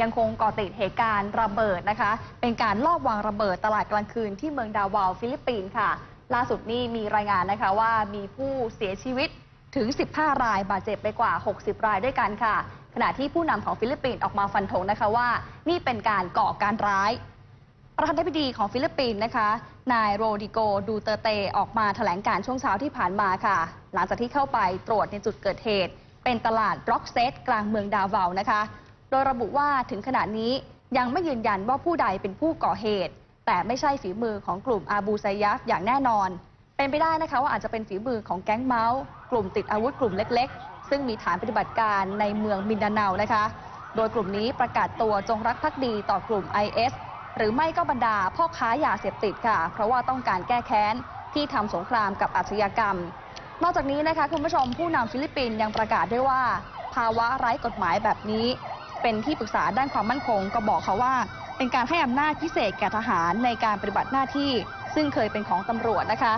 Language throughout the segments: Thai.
ยังคงก่อติดเหตุการณ์ระเบิดนะคะ เป็นการลอบวางระเบิดตลาดกลางคืนที่เมืองดาวาวฟิลิปปินส์ค่ะ ล่าสุดนี่มีรายงานนะคะว่ามีผู้เสียชีวิตถึง 15 รายบาดเจ็บไปกว่า 60 รายด้วยกันค่ะ ขณะที่ผู้นำของฟิลิปปินส์ออกมาฟันธงนะคะว่า นี่เป็นการก่อการร้ายประธานาธิบดีของฟิลิปปินส์นะคะ นายโรดิโกดูเตเต ออกมาแถลงการช่วงเช้าที่ผ่านมาค่ะ หลังจากที่เข้าไปตรวจในจุดเกิดเหตุ เป็นตลาดร็อกเซตกลางเมืองดาวาวนะคะ โดยระบุว่าถึงขณะนี้ยังไม่ยืนยันว่าผู้ใดเป็นผู้ก่อเหตุ แต่ไม่ใช่ฝีมือของกลุ่มอาบูไซยัฟอย่างแน่นอน เป็นไปได้นะคะว่าอาจจะเป็นฝีมือของแก๊งเมาส์กลุ่มติดอาวุธกลุ่มเล็ก ๆ ซึ่งมีฐานปฏิบัติการในเมืองมินดาเนานะคะ โดยกลุ่มนี้ประกาศตัวจงรักภักดีต่อกลุ่ม IS หรือไม่ก็บรรดาพ่อค้ายาเสพติดค่ะ เพราะว่าต้องการแก้แค้นที่ทำสงครามกับอาชญากรรม นอกจากนี้นะคะคุณผู้ชมผู้นำฟิลิปปินส์ยังประกาศด้วยว่า ภาวะไร้กฎหมายแบบนี้ เป็นที่ปรึกษาด้านความมั่นคง ก็บอกเขาว่า เป็นการให้อำนาจพิเศษแก่ทหารในการปฏิบัติหน้าที่ ซึ่งเคยเป็นของตำรวจนะคะ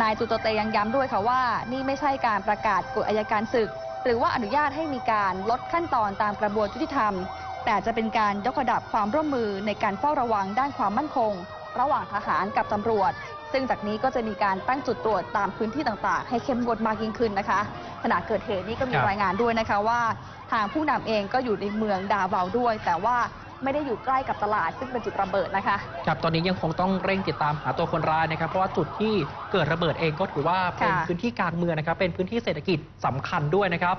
นายจูโตเตยังย้ำด้วยค่ะว่า นี่ไม่ใช่การประกาศกฎอายการศึก หรือว่าอนุญาตให้มีการลดขั้นตอนตามกระบวนยุติธรรม แต่จะเป็นการยกระดับความร่วมมือในการเฝ้าระวังด้านความมั่นคง ระหว่างทหารกับตำรวจ ซึ่งจากนี้ก็จะมีการตั้งจุดตรวจตามพื้นที่ต่างๆ ให้เข้มงวดมากยิ่งขึ้นนะคะขณะเกิดเหตุนี้ก็มีครับรายงานด้วยนะคะว่า ทางผู้นำเองก็อยู่ในเมืองดาวาวด้วย แต่ว่าไม่ได้อยู่ใกล้กับตลาดซึ่งเป็นจุดระเบิดนะคะครับตอนนี้ยังคงต้องเร่งติดตามหาตัวคนร้ายนะครับ เพราะว่าจุดที่เกิดระเบิดเองก็ถือว่าเป็นค่ะพื้นที่กลางเมืองนะครับ เป็นพื้นที่เศรษฐกิจสำคัญด้วยนะครับ